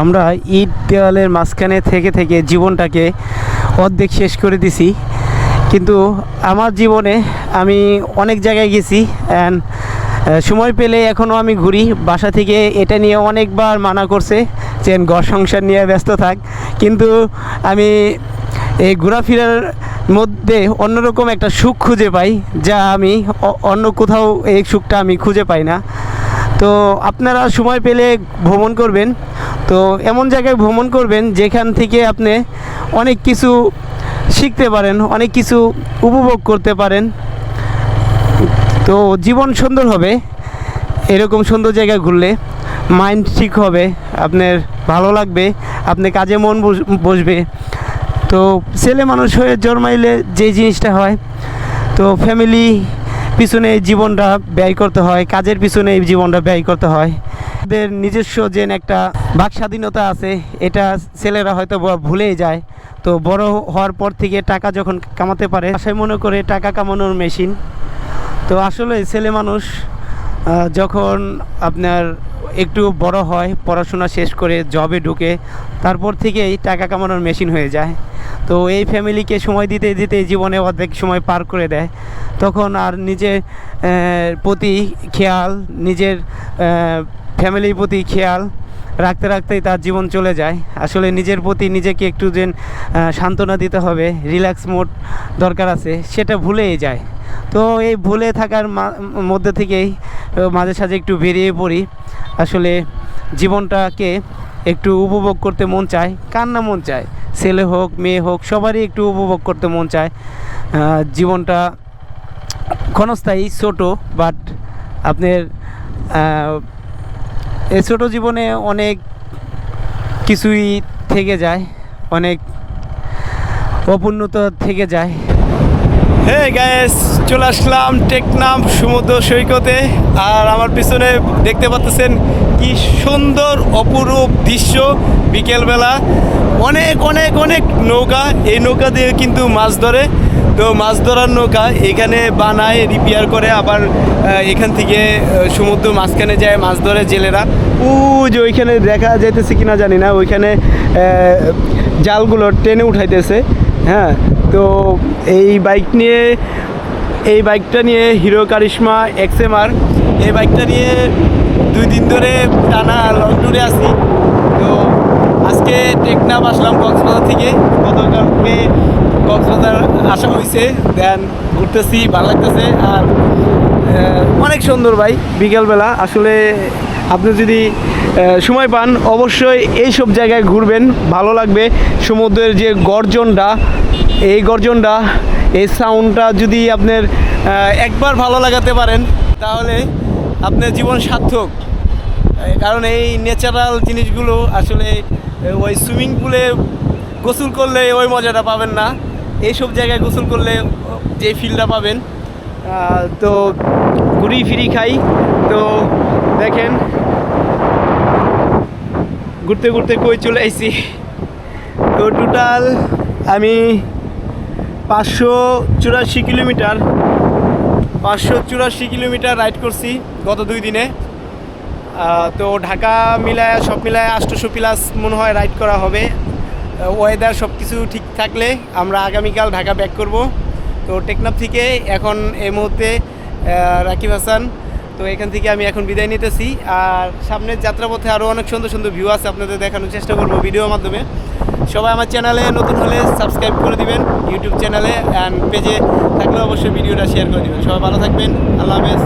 আমরা ইট দেওয়ালের মাঝখানে থেকে থেকে জীবনটাকে অর্ধেক শেষ করে দিছি। কিন্তু আমার জীবনে আমি অনেক জায়গায় গেছি অ্যান্ড সময় পেলে এখনও আমি ঘুরি। বাসা থেকে এটা নিয়ে অনেকবার মানা করছে যে ঘর সংসার নিয়ে ব্যস্ত থাক। কিন্তু আমি এই ঘোরাফেরার মধ্যে অন্যরকম একটা সুখ খুঁজে পাই, যা আমি অন্য কোথাও এই সুখটা আমি খুঁজে পাই না। তো আপনারা সময় পেলে ভ্রমণ করবেন। তো এমন জায়গায় ভ্রমণ করবেন যেখান থেকে আপনি অনেক কিছু শিখতে পারেন, অনেক কিছু উপভোগ করতে পারেন। তো জীবন সুন্দর হবে, এরকম সুন্দর জায়গায় ঘুরলে মাইন্ড ঠিক হবে, আপনার ভালো লাগবে, আপনি কাজে মন বস- বসবে। তো ছেলে মানুষ হয়ে জন্মাইলে যে জিনিসটা হয়, তো ফ্যামিলি পিছনে জীবনটা ব্যয় করতে হয়, কাজের পিছনে জীবনটা ব্যয় করতে হয়। এদের নিজস্ব যে একটা বাক স্বাধীনতা আছে, এটা ছেলেরা হয়তো ভুলেই যায়। তো বড় হওয়ার পর থেকে টাকা যখন কামাতে পারে সে মনে করে টাকা কামানোর মেশিন তো আসলে ছেলে মানুষ যখন আপনার একটু বড় হয়, পড়াশোনা শেষ করে জবে ঢুকে, তারপর থেকেই টাকা কামানোর মেশিন হয়ে যায়। তো এই ফ্যামিলিকে সময় দিতে দিতে জীবনে অর্ধেক সময় পার করে দেয়। তখন আর নিজের প্রতি খেয়াল, নিজের ফ্যামিলির প্রতি খেয়াল রাখতে রাখতেই তার জীবন চলে যায়। আসলে নিজের প্রতি নিজেকে একটু যেন সান্ত্বনা দিতে হবে, রিল্যাক্স মোড দরকার আছে, সেটা ভুলেই যায়। তো এই ভুলে থাকার মধ্যে থেকেই মাঝে সাঝে একটু বেরিয়ে পড়ি। আসলে জীবনটাকে একটু উপভোগ করতে মন চায় কার না মন চায়, ছেলে হোক, মেয়ে হোক, সবারই একটু উপভোগ করতে মন চায়। জীবনটা ক্ষণস্থায়ী, ছোট বাট আপনার এই ছোটো জীবনে অনেক কিছুই থেকে যায়, অনেক অপূর্ণতা থেকে যায়। হে গ্যাস চলে আসলাম টেকনাম সমুদ্র সৈকতে। আর আমার পিছনে দেখতে পাচ্ছেন কি সুন্দর অপরূপ দৃশ্য বিকেলবেলা। অনেক অনেক অনেক নৌকা। এই নৌকা দিয়ে কিন্তু মাছ ধরে। তো মাছ ধরার নৌকা এখানে বানায় রিপেয়ার করে। আবার এখান থেকে সমুদ্র মাঝখানে যায়, মাছ ধরে জেলেরা। ও যে ওইখানে দেখা যাইতেছে কিনা জানি না। ওইখানে জালগুলো টেনে উঠাইতেছে। হ্যাঁ তো এই বাইক নিয়ে, এই বাইকটা নিয়ে হিরো কারিশমা এক্সএমআর এই বাইকটা নিয়ে দুই দিন ধরে টানা লং ট্যুরে আসি তো আজকে টেকনাফ আসলাম কক্সবাজার থেকে। গতকালকে কক্সবাজার আসা হয়েছে। দেন ঘুরতেছি, ভালো লাগতেছে। আর অনেক সুন্দর ভাই বিকেলবেলা। আসলে আপনি যদি সময় পান, অবশ্যই এই সব জায়গায় ঘুরবেন, ভালো লাগবে। সমুদ্রের যে গর্জনটা, এই গর্জনটা, এই সাউন্ডটা যদি আপনার একবার ভালো লাগাতে পারেন, তাহলে আপনার জীবন সার্থক। কারণ এই ন্যাচারাল জিনিসগুলো আসলে ওই সুইমিং পুলে গোসল করলে ওই মজাটা পাবেন না। এইসব জায়গায় গোসল করলে যে ফিলটা পাবেন। তো ঘুরি ফিরি খাই। তো দেখেন ঘুরতে ঘুরতে কই চলে আইছি। তো টোটাল আমি পাঁচশো চুরাশি কিলোমিটার, পাঁচশো চুরাশি কিলোমিটার রাইড করছি গত দুই দিনে। তো ঢাকা মিলায়, সব মিলায় আষ্টশো প্লাস মনে হয় রাইড করা হবে। ওয়েদার সব কিছু ঠিক থাকলে আমরা আগামীকাল ঢাকা ব্যাক করব। তো টেকনাফ থেকে এখন এই মুহূর্তে রাকিব হাসান তো এখান থেকে আমি এখন বিদায় নিতেছি। আর সামনের যাত্রাপথে আরও অনেক সুন্দর সুন্দর ভিউ আছে আপনাদের দেখানোর চেষ্টা করব ভিডিওর মাধ্যমে। সবাই আমার চ্যানেলে নতুন হলে সাবস্ক্রাইব করে দিবেন ইউটিউব চ্যানেলে অ্যান্ড পেজে থাকলে অবশ্যই ভিডিওটা শেয়ার করে দেবেন। সবাই ভালো থাকবেন, আল্লাহ হাফেজ।